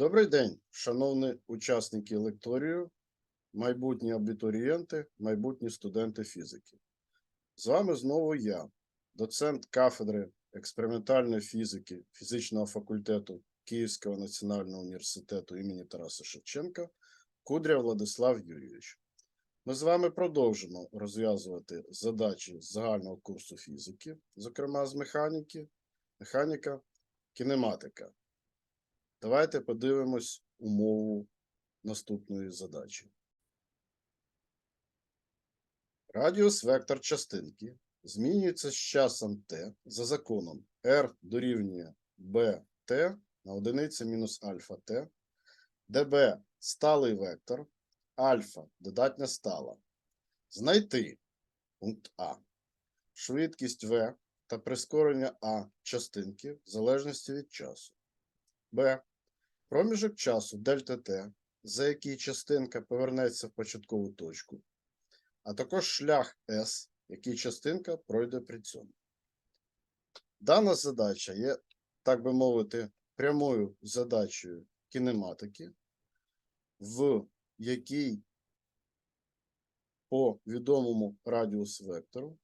Добрий день, шановні учасники лекторію, майбутні абітурієнти, майбутні студенти фізики. З вами знову я, доцент кафедри експериментальної фізики фізичного факультету Київського національного університету імені Тараса Шевченка Кудря Владислав Юрійович. Ми з вами продовжимо розв'язувати задачі загального курсу фізики, зокрема з механіки, механіка, кінематика. Давайте подивимось умову наступної задачі. Радіус вектор частинки змінюється з часом t за законом r дорівнює bt на одиниці мінус альфа t, де b – сталий вектор, альфа – додатня стала. Знайти пункт А. Швидкість v та прискорення А частинки в залежності від часу. Б. Проміжок часу дельта Т, за який частинка повернеться в початкову точку, а також шлях С, який частинка пройде при цьому. Дана задача є, так би мовити, прямою задачею кінематики, в якій по відомому радіус вектору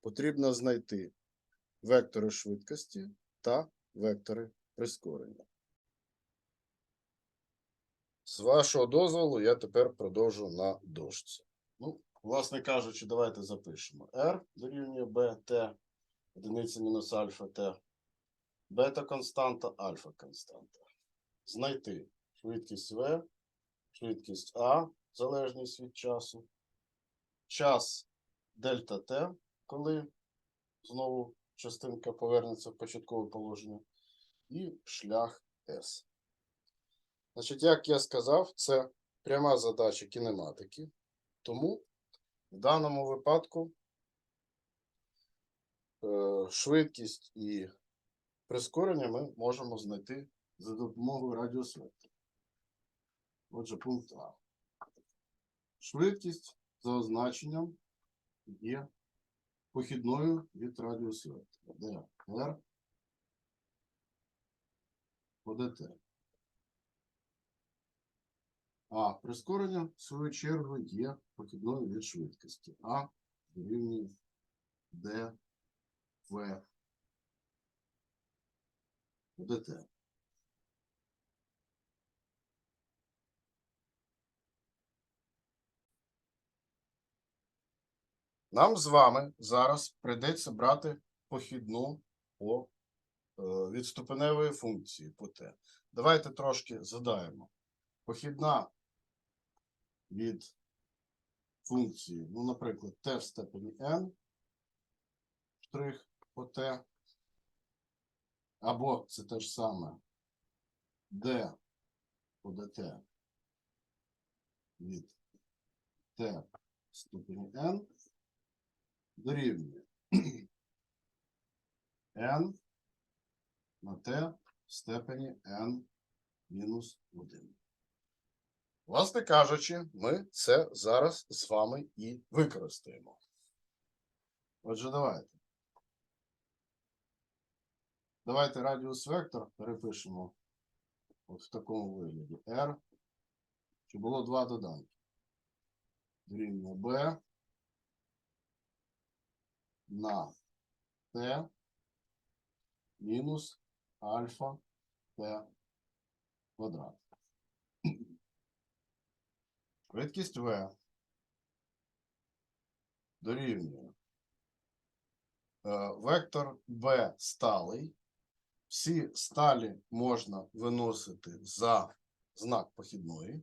потрібно знайти вектори швидкості та вектори прискорення. З вашого дозволу, я тепер продовжу на дошці. Ну, власне кажучи, давайте запишемо. R дорівнює BT, одиниця мінус альфа T, бета константа, альфа константа. Знайти швидкість V, швидкість А, залежність від часу, час дельта T, коли знову частинка повернеться в початкове положення, і шлях S. Значить, як я сказав, це пряма задача кінематики. Тому в даному випадку е, швидкість і прискорення ми можемо знайти за допомогою радіосвета. Отже, пункт А. Швидкість за означенням є похідною від радіосвета. Де R по dt. А прискорення, в свою чергу, є похідною від швидкості. А дорівнює d v dt. Нам з вами зараз прийдеться брати похідну по е, від ступеневої функції по t. Давайте трошки задаємо. Похідна від функції, ну, наприклад, t в степені n, штрих по t, або це те ж саме d по dt від t в степені n дорівнює n на t в степені n мінус 1. Власне кажучи, ми це зараз з вами і використаємо. Отже, давайте. Давайте радіус вектор перепишемо от в такому вигляді. R, щоб було два доданки. Дорівнює B на T мінус альфа T квадрат. Швидкість V дорівнює. е, Вектор B сталий. Всі сталі можна виносити за знак похідної.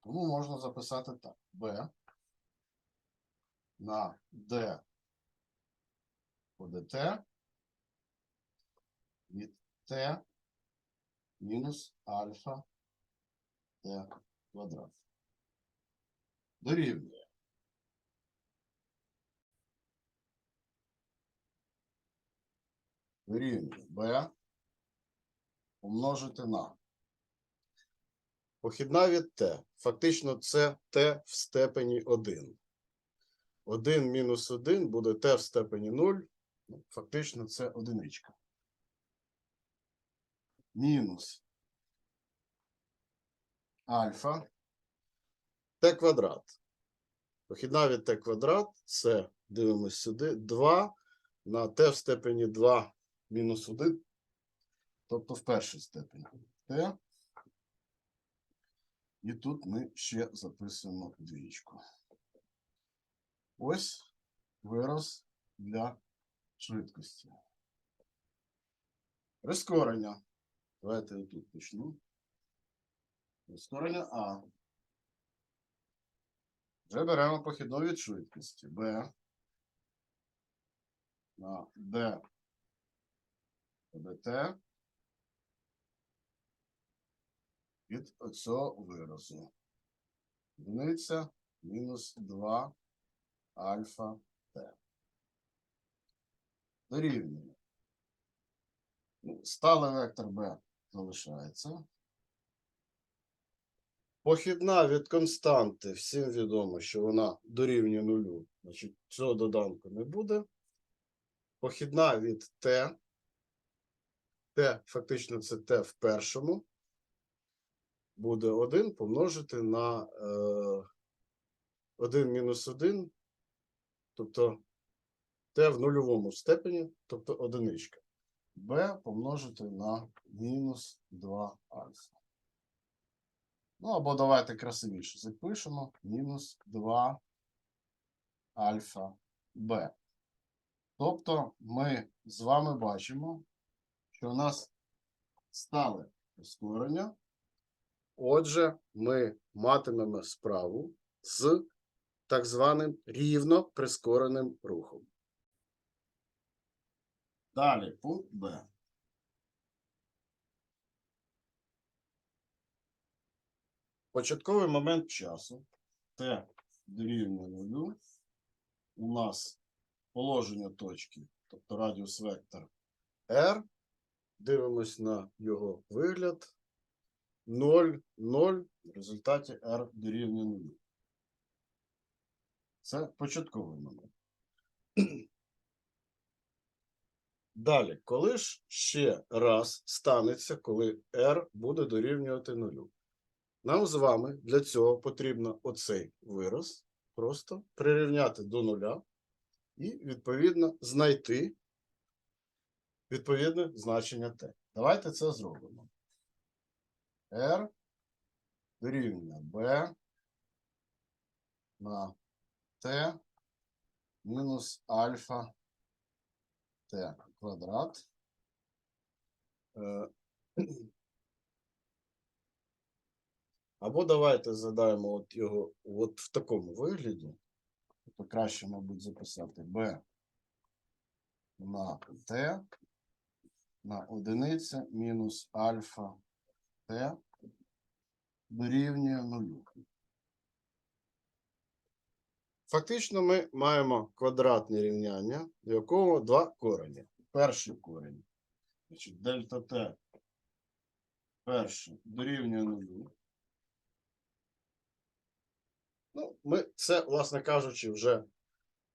Тому можна записати так. B на D по dt від T мінус альфа T квадрат дорівнює. Дорівнює b помножити на. Похідна від t. Фактично це t в степені 1. 1 мінус 1 буде t в степені 0. Ну, Фактично це одиничка. Мінус альфа t квадрат. Похідна від t квадрат це, дивимось сюди, 2 на t в степені 2 мінус 1, тобто в першій степені. t. І тут ми ще записуємо двічку. Ось вираз для швидкості. Прискорення. Давайте я тут почну. Прискорення А. Вже беремо похідну від швидкості. Б. На Д. ДТ. Від оцього виразу. Одиниця мінус 2 альфа Т. Дорівнює. Ну, Сталий вектор Б залишається. Похідна від константи, всім відомо, що вона дорівнює нулю, значить цього доданку не буде. Похідна від Т. Т, фактично, це Т в першому. Буде 1 помножити на е, 1 мінус 1, тобто Т в нульовому степені, тобто одиничка. Б помножити на мінус 2 альфа. Ну, або давайте красивіше запишемо. Мінус 2 альфа Б. Тобто ми з вами бачимо, що у нас стале прискорення. Отже, ми матимемо справу з так званим рівно прискореним рухом. Далі пункт Б. Початковий момент часу Т дорівнює нулю. У нас положення точки, тобто радіус вектор R. Дивимось на його вигляд. 0, 0. В результаті R дорівнює нулю. Це початковий момент. Далі, коли ж ще раз станеться, коли R буде дорівнювати нулю? Нам з вами для цього потрібно оцей вираз просто прирівняти до нуля і, відповідно, знайти відповідне значення t. Давайте це зробимо. R дорівнює B на T мінус альфа Т квадрат. Або давайте задаємо от його от в такому вигляді. То краще, мабуть, записати b на t на одиниця мінус альфа t дорівнює нулю. Фактично ми маємо квадратне рівняння, в якому два корені. Перший корінь, значить, дельта t перше дорівнює нулю. Ну, ми це, власне кажучи, вже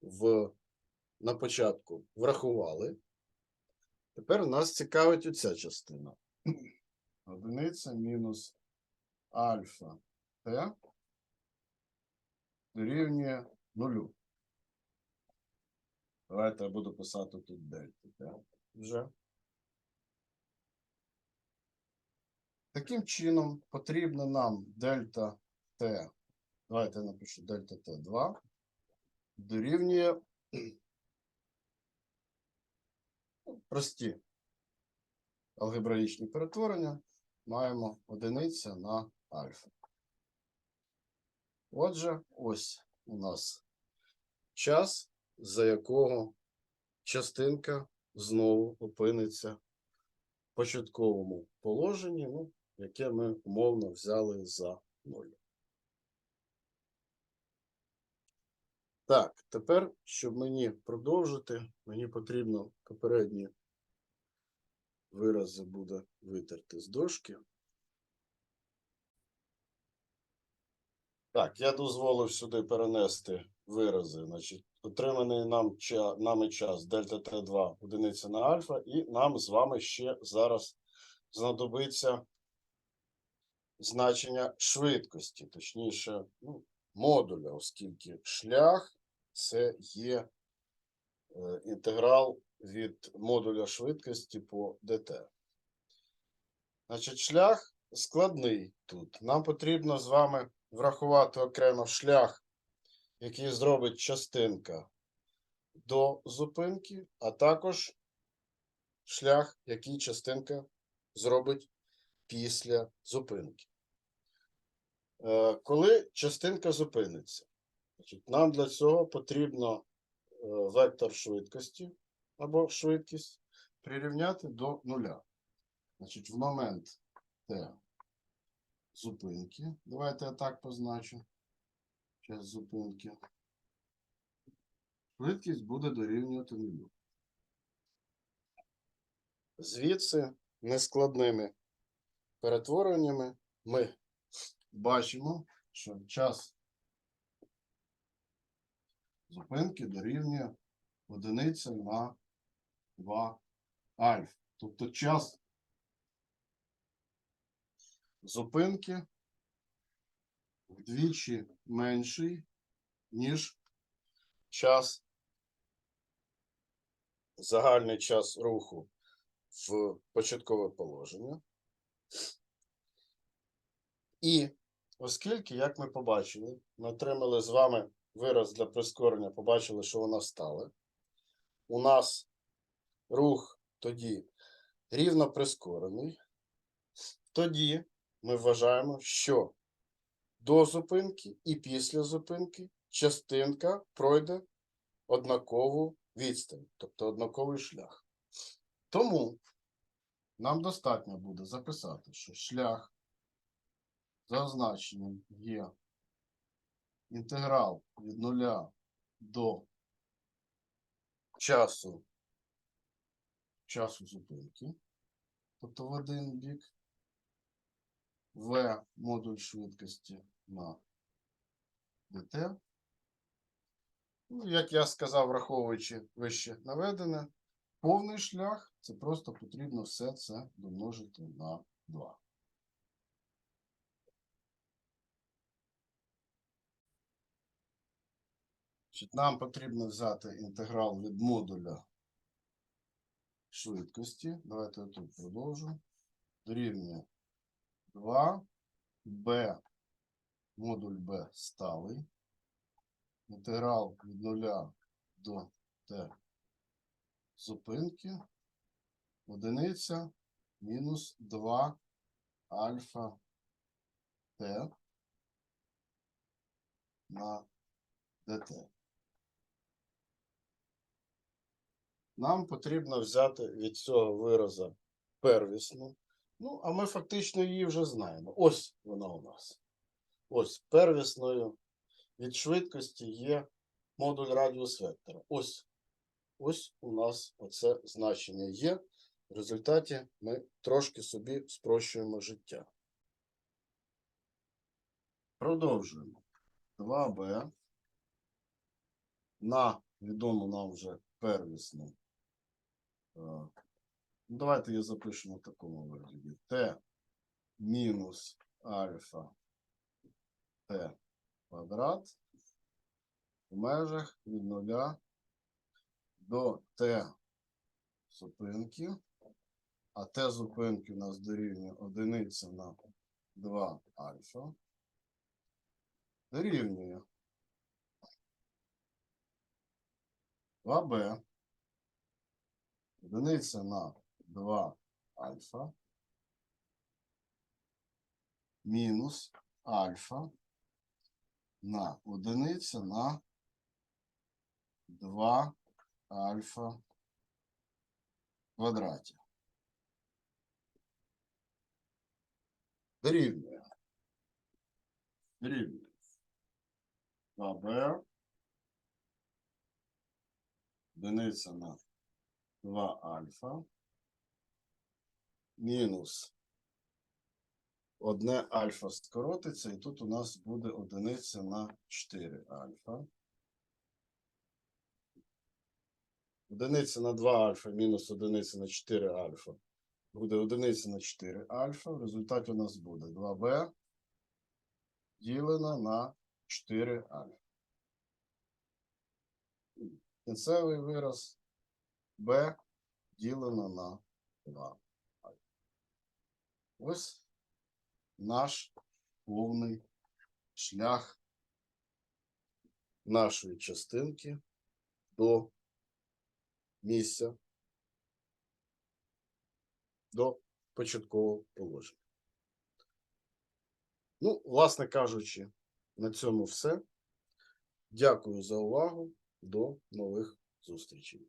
в, на початку врахували. Тепер нас цікавить оця частина. Одиниця мінус альфа t дорівнює нулю. Давайте я буду писати тут дельта t вже. Таким чином потрібно нам дельта t Давайте я напишу дельта Т2 дорівнює ну, прості алгебраїчні перетворення. Маємо одиниця на альфа. Отже, ось у нас час, за якого частинка знову опиниться в початковому положенні, ну, яке ми умовно взяли за 0. Так, тепер, щоб мені продовжити, мені потрібно попередні вирази буде витерти з дошки. Так, я дозволив сюди перенести вирази. Значить, отриманий нам нами час дельта Т2 одиниця на альфа, і нам з вами ще зараз знадобиться значення швидкості, точніше, ну, модуля, оскільки шлях це є е, інтеграл від модуля швидкості по dt. Значить, шлях складний тут. Нам потрібно з вами врахувати окремо шлях, який зробить частинка до зупинки, а також шлях, який частинка зробить після зупинки. Е, Коли частинка зупиниться, значить, нам для цього потрібно е, вектор швидкості або швидкість прирівняти до нуля. Значить, в момент Т зупинки. Давайте я так позначу. Час зупинки. Швидкість буде дорівнювати нулю. Звідси нескладними перетвореннями ми бачимо, що час зупинки дорівнює одиниця на 2 альфа. Тобто час зупинки вдвічі менший, ніж час, загальний час руху в початкове положення. І оскільки, як ми побачили, ми отримали з вами вираз для прискорення, побачили, що вона стала. У нас рух тоді рівно прискорений. Тоді ми вважаємо, що до зупинки і після зупинки частинка пройде однакову відстань, тобто однаковий шлях. Тому нам достатньо буде записати, що шлях за є інтеграл від нуля до часу, часу зупинки, тобто в один бік, в модуль швидкості на dt. Ну, як я сказав, враховуючи вище наведене, повний шлях це просто потрібно все це домножити на 2. Значить, Нам потрібно взяти інтеграл від модуля швидкості. Давайте я тут продовжу. Дорівнює 2 b модуль b сталий. Інтеграл від 0 до t зупинки. Одиниця мінус 2 альфа t на dt. Нам потрібно взяти від цього вираза первісну. Ну, а ми фактично її вже знаємо. Ось вона у нас. Ось первісною від швидкості є модуль радіус вектора. Ось. Ось у нас оце значення є. В результаті ми трошки собі спрощуємо життя. Продовжуємо. 2b на відому нам вже первісну. Ну, давайте її запишемо в такому вигляді. Т мінус альфа Т квадрат в межах від нуля до Т зупинки. А Т зупинки у нас дорівнює одиниця на 2 альфа. Дорівнює 2b одиниця на 2 альфа мінус альфа на одиниця на 2 альфа квадраті. Дорівнює. Дорівнює. 2b одиниця на 2 альфа мінус одне альфа скоротиться, і тут у нас буде одиниця на 4 альфа. Одиниця на 2 альфа мінус одиниця на 4 альфа буде одиниця на 4 альфа. В результаті у нас буде 2b ділено на 4 альфа. Кінцевий вираз b ділено на 2. Ось наш повний шлях нашої частинки до місця до початкового положення. Ну, власне кажучи, на цьому все. Дякую за увагу. До нових зустрічей.